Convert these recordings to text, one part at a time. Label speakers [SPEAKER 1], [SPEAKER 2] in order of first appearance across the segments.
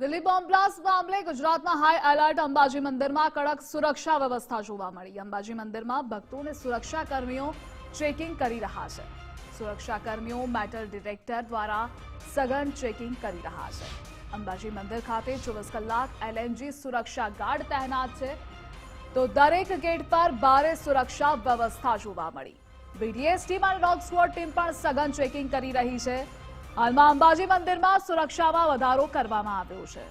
[SPEAKER 1] Delhi bomb blast મામલે ગુજરાતમાં high alert Ambaji મંદિરમાં કડક સુરક્ષા વ્યવસ્થા જોવા મળી. અંબાજી મંદિરમાં ભક્તોને અને સુરક્ષાકર્મીઓ ચેકિંગ કરી રહ્યા છે. સુરક્ષાકર્મીઓ મેટલ ડિટેક્ટર દ્વારા સઘન ચેકિંગ કરી રહ્યા છે. અંબાજી મંદિર ખાતે ચોવીસ કલાક એલએનજી સુરક્ષા ગાર્ડ તહેનાત છે. તો દરેક ગેટ પર ભારે સુરક્ષા વ્યવસ્થા જોવા મળી. બીડીએસ ટીમ અને ડોગ સ્ક્વોડ ટીમ પણ સઘન ચેકિંગ કરી રહી છે. હાલમાં અંબાજી મંદિરમાં સુરક્ષામાં વધારો કરવામાં આવ્યો છે.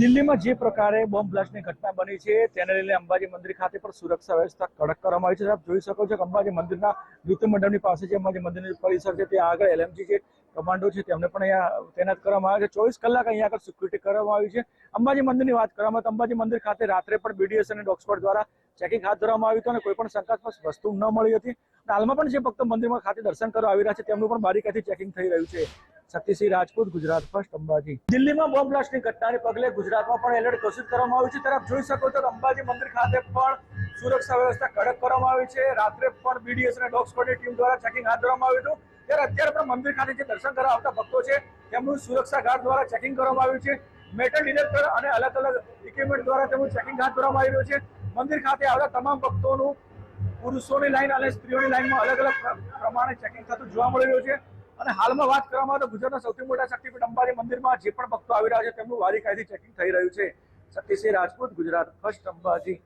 [SPEAKER 2] દિલ્હીમાં જે પ્રકારે બોમ્બ બ્લાસ્ટની ઘટના બની છે, તેને લઈને અંબાજી મંદિર ખાતે પણ સુરક્ષા વ્યવસ્થા કડક કરવામાં આવી છે. આપ જોઈ શકો છો કે અંબાજી મંદિરના ઋતુ મંડળની પાસે જે અંબાજી મંદિરનું પરિસર છે ત્યાં આગળ એલએમજી જે કમાન્ડો છે, તેમને પણ અહીંયા તૈનાત કરવામાં આવ્યા છે. ચોવીસ કલાક અહીંયા આગળ સિક્યુરિટી કરવામાં આવી છે. અંબાજી મંદિરની વાત કરવામાં તો અંબાજી મંદિર ખાતે રાત્રે પણ બીડીએસ અને ડોગસ્પોટ દ્વારા ચેકિંગ હાથ ધરવામાં આવ્યું હતું અને કોઈ પણ શંકાસ્પદ વસ્તુ ન મળી હતી. હાલમાં પણ જે ભક્ત મંદિરમાં ખાતે દર્શન કરવા આવી રહ્યા છે, તેમનું પણ બારીકાઈથી ચેકિંગ થઈ રહ્યું છે. શક્તિસિંહ રાજપૂત, ગુજરાત ફર્સ્ટ, અંબાજી. દિલ્હીમાં બોમ્બ બ્લાસ્ટની ઘટનાને પગલે ગુજરાતમાં પણ એલર્ટ ઘોષિત કરવામાં આવ્યું છે. તરફ જોઈ શકો તો અંબાજી મંદિર ખાતે પણ સુરક્ષા વ્યવસ્થા કડક કરવામાં આવી છે. રાત્રે પણ બીડીએસ અને ડોગ સ્કોડની ટીમ દ્વારા ચેકિંગ હાથ ધરવામાં આવ્યું હતું. ત્યારે અત્યારે પણ મંદિર ખાતે જે દર્શન કરવા આવતા ભક્તો છે, તેમનું સુરક્ષા ગાર્ડ દ્વારા ચેકિંગ કરવામાં આવ્યું છે. મેટલ ડિટેક્ટર અને અલગ અલગ ઇક્વિપમેન્ટ દ્વારા તેમનું ચેકિંગ હાથ ધરવામાં આવી રહ્યું છે. મંદિર ખાતે આવતા તમામ ભક્તોનું પુરુષોની લાઈન અને સ્ત્રીઓની લાઈનમાં અલગ અલગ પ્રમાણે ચેકિંગ થતું જોવા મળી રહ્યું છે. અને હાલમાં વાત કરવામાં તો ગુજરાતના સૌથી મોટા શક્તિપીઠ અંબાજી મંદિરમાં જે પણ ભક્તો આવી રહ્યા છે તેમનું વારીકાઈથી ચેકિંગ થઈ રહ્યું છે. શક્તિસિંહ રાજપૂત, ગુજરાત ફર્સ્ટ અંબાજી.